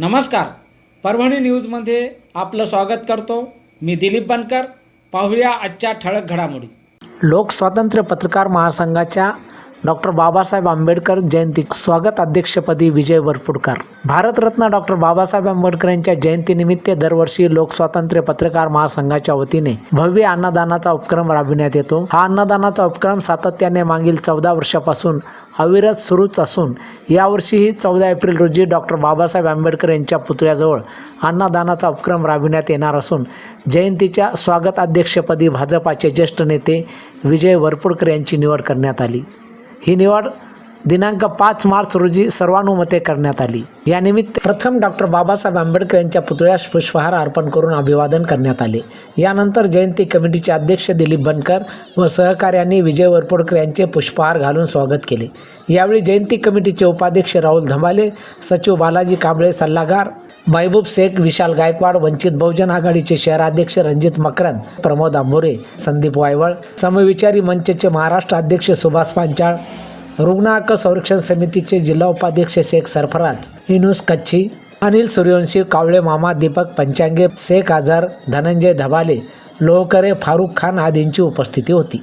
नमस्कार. परभणी न्यूजमध्ये आपलं स्वागत करतो. मी दिलीप बनकर. पाहूया आजच्या ठळक घडामोडी. लोकस्वातंत्र्य पत्रकार महासंघाच्या डॉक्टर बाबासाहेब आंबेडकर जयंती स्वागत अध्यक्षपदी विजय वरपुडकर भारतरत्न डॉक्टर बाबासाहेब आंबेडकर यांच्या जयंतीनिमित्त दरवर्षी लोकस्वातंत्र्य पत्रकार महासंघाच्या वतीने भव्य अन्नदानाचा उपक्रम राबविण्यात येतो. हा अन्नदानाचा उपक्रम सातत्याने मागील चौदा वर्षापासून अविरत सुरूच असून यावर्षीही चौदा एप्रिल रोजी डॉक्टर बाबासाहेब आंबेडकर यांच्या पुतळ्याजवळ अन्नदानाचा उपक्रम राबविण्यात येणार असून जयंतीच्या स्वागत अध्यक्षपदी भाजपाचे ज्येष्ठ नेते विजय वरपुडकर यांची निवड करण्यात आली. ही निवड दिनांक पाच मार्च रोजी सर्वानुमते करण्यात आली. यानिमित्त प्रथम डॉक्टर बाबासाहेब आंबेडकर यांच्या पुतळ्यास पुष्पहार अर्पण करून अभिवादन करण्यात आले. यानंतर जयंती कमिटीचे अध्यक्ष दिलीप बनकर व सहकार्यांनी विजय वरपुडकर यांचे पुष्पहार घालून स्वागत केले. यावेळी जयंती कमिटीचे उपाध्यक्ष राहुल धमाले सचिव बालाजी कांबळे सल्लागार महबूब शेख विशाल गायकवाड वंचित बहुजन आघाडीचे शहराध्यक्ष रणजित मकरंद प्रमोद आंबोरे संदीप वायवळ समविचारी मंचचे महाराष्ट्र अध्यक्ष सुभाष पांचाळ रुग्ण हक्क संरक्षण समितीचे जिल्हा उपाध्यक्ष शेख सरफराज इनुस कच्छी अनिल सूर्यवंशी कावळे मामा दीपक पंचांगे शेख आझर धनंजय धबाले लोहकरे फारुख खान आदींची उपस्थिती होती.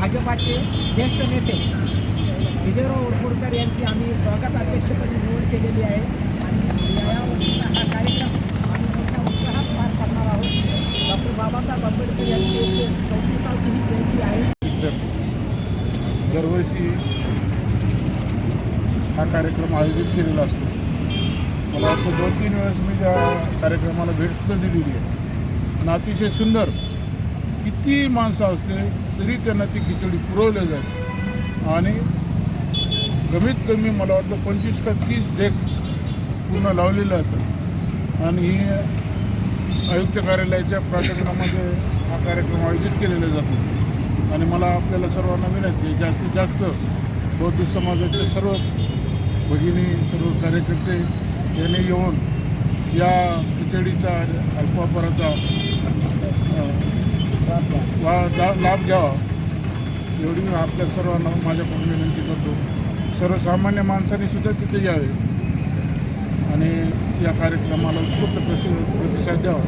भाजपाचे ज्येष्ठ नेते विजयराव उरपुडकर यांची आम्ही स्वागत अध्यक्षपदी निवड केलेली आहे. आणि या वर्षीचा हा कार्यक्रम आम्ही मोठ्या उत्साहात पार पाडणार आहोत. डॉक्टर बाबासाहेब आंबेडकर यांची एकशे चौतीसावी ही जयंती आहे. दरवर्षी हा कार्यक्रम आयोजित केलेला असतो. मला वाटतं दोन तीन वेळेस मी त्या कार्यक्रमाला भेटसुद्धा दिलेली आहे. आणि अतिशय सुंदर किती माणसं असले तरी त्यांना ती खिचडी पुरवली जाते. आणि कमीत कमी मला वाटतं पंचवीस का तीस डेक पूर्ण लावलेलं असतं आणि ही आयुक्त कार्यालयाच्या प्राधिकरणामध्ये हा कार्यक्रम आयोजित केलेला जातो. आणि मला आपल्याला सर्वांना विनंती जास्तीत जास्त बौद्ध समाजाचे सर्व भगिनी सर्व कार्यकर्ते यांनी येऊन या खिचडीचा अल्पाहाराचा वा लाभ घ्यावा. एवढी मी आपल्या सर्वांना माझ्याकडून विनंती करतो. सर्वसामान्य माणसांनी सुद्धा तिथे यावे. आणि या कार्यक्रमाला उत्स्फूर्त प्रसि प्रतिसाद द्यावा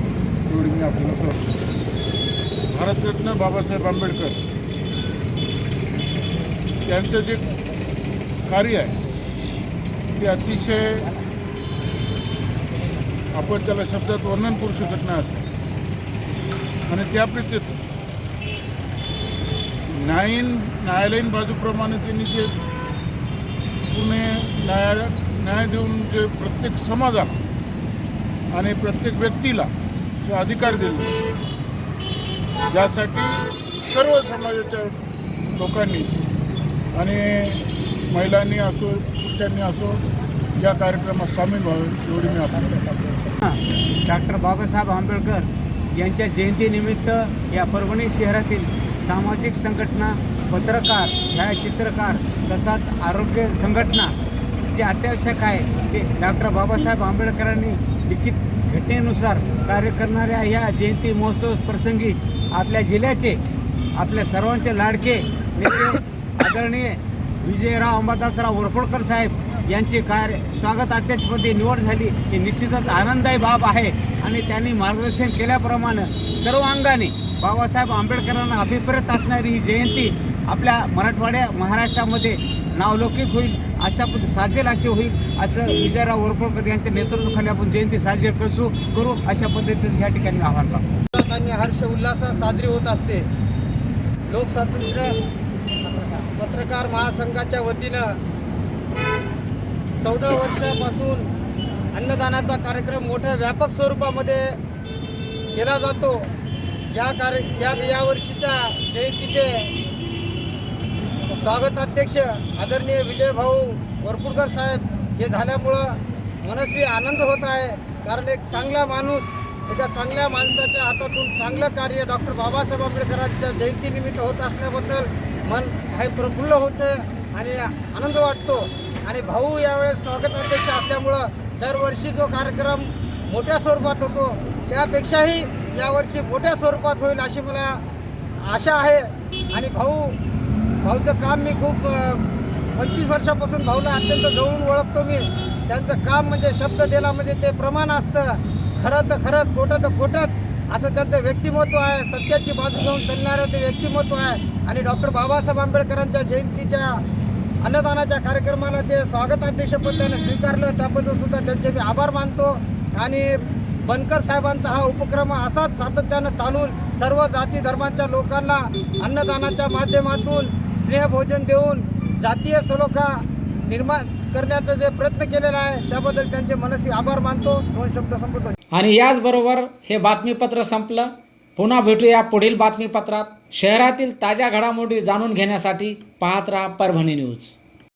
एवढी मी आपल्याला सर्व भारतरत्न बाबासाहेब आंबेडकर यांचं जे कार्य आहे ते अतिशय आपण त्याला शब्दात वर्णन करू शकत नाही असं. आणि त्या प्रीतीत न्यायीन न्यायालयीन बाजूप्रमाणे त्यांनी जे पुणे न्याय न्याय देऊन जे प्रत्येक समाजाला आणि प्रत्येक व्यक्तीला जो अधिकार दिले ज्यासाठी सर्व समाजाच्या लोकांनी आणि महिलांनी असो पुरुषांनी असो या कार्यक्रमात सामील व्हावे एवढी मी आपण डॉक्टर बाबासाहेब आंबेडकर यांच्या जयंतीनिमित्त या परभणी शहरातील सामाजिक संघटना पत्रकार छायाचित्रकार तसाच आरोग्य संघटना जे अत्यावश्यक आहे ते डॉक्टर बाबासाहेब आंबेडकरांनी लिखित घटनेनुसार कार्य करणाऱ्या या जयंती महोत्सव प्रसंगी आपल्या जिल्ह्याचे आपल्या सर्वांचे लाडके नेते आदरणीय विजयराव अंबादासराव वरपडकर साहेब यांची कार्य स्वागत अध्यक्षपदी निवड झाली. ही निश्चितच आनंददायी बाब आहे आणि त्यांनी मार्गदर्शन केल्याप्रमाणे सर्व अंगाने बाबासाहेब आंबेडकरांना अभिप्रेत असणारी ही जयंती आपल्या मराठवाड्या महाराष्ट्रामध्ये नावलौकिक होईल अशा पद्ध साजेल असे होईल असं विजयराव वरपडकर यांच्या नेतृत्वाखाली आपण जयंती साजरी कसू करू अशा पद्धतीचं या ठिकाणी आव्हान करतो. आणि हर्ष उल्हासात साजरी होत असते. लोकस्वातंत्र्य पत्रकार महासंघाच्या वतीनं चौदा वर्षापासून अन्नदानाचा कार्यक्रम मोठ्या व्यापक स्वरूपामध्ये केला जातो. या कार्य या यावर्षीच्या जयंतीचे स्वागताध्यक्ष आदरणीय विजय भाऊ वरपूरकर साहेब. हे झाल्यामुळं मनस्वी आनंद होत आहे. कारण एक चांगला माणूस एका चांगल्या माणसाच्या हातातून चांगलं कार्य डॉक्टर बाबासाहेब आंबेडकरांच्या जयंतीनिमित्त होत असल्याबद्दल मन हे प्रफुल्ल होतं आणि आनंद वाटतो. आणि भाऊ यावेळेस स्वागताध्यक्ष असल्यामुळं दरवर्षी जो कार्यक्रम मोठ्या स्वरूपात होतो त्यापेक्षाही यावर्षी मोठ्या स्वरूपात होईल अशी मला आशा आहे. आणि भाऊ भाऊचं काम मी खूप पंचवीस वर्षापासून भाऊला अत्यंत जवळून ओळखतो मी. त्यांचं काम म्हणजे शब्द दिला म्हणजे ते प्रमाण असतं. खरं तर खरंच खोटं तर खोटंच. असं त्यांचं व्यक्तिमत्व आहे. सत्याची बाजू घेऊन चालणारं ते व्यक्तिमत्व आहे. आणि डॉक्टर बाबासाहेब आंबेडकरांच्या जयंतीच्या अन्नदानाच्या कार्यक्रमाला ते स्वागताध्यक्षपद त्यांना स्वीकारलं. त्याबद्दल सुद्धा त्यांचे मी आभार मानतो. आणि बनकर साहेबांचा हा उपक्रम असाच सातत्यानं चालून सर्व जाती धर्मांच्या लोकांना अन्नदानाच्या माध्यमातून स्नेहभोजन देऊन जातीय सलोखा निर्माण करण्याचा जे प्रयत्न केलेला आहे त्याबद्दल त्यांचे मनस्वी आभार मानतो. दोन शब्द संपतो आणि याचबरोबर हे बातमीपत्र संपलं. पुन्हा भेटूया पुढील बातमीपत्रात. शहरातील ताज्या घडामोडी जाणून घेण्यासाठी पाहत राहा परभणी न्यूज.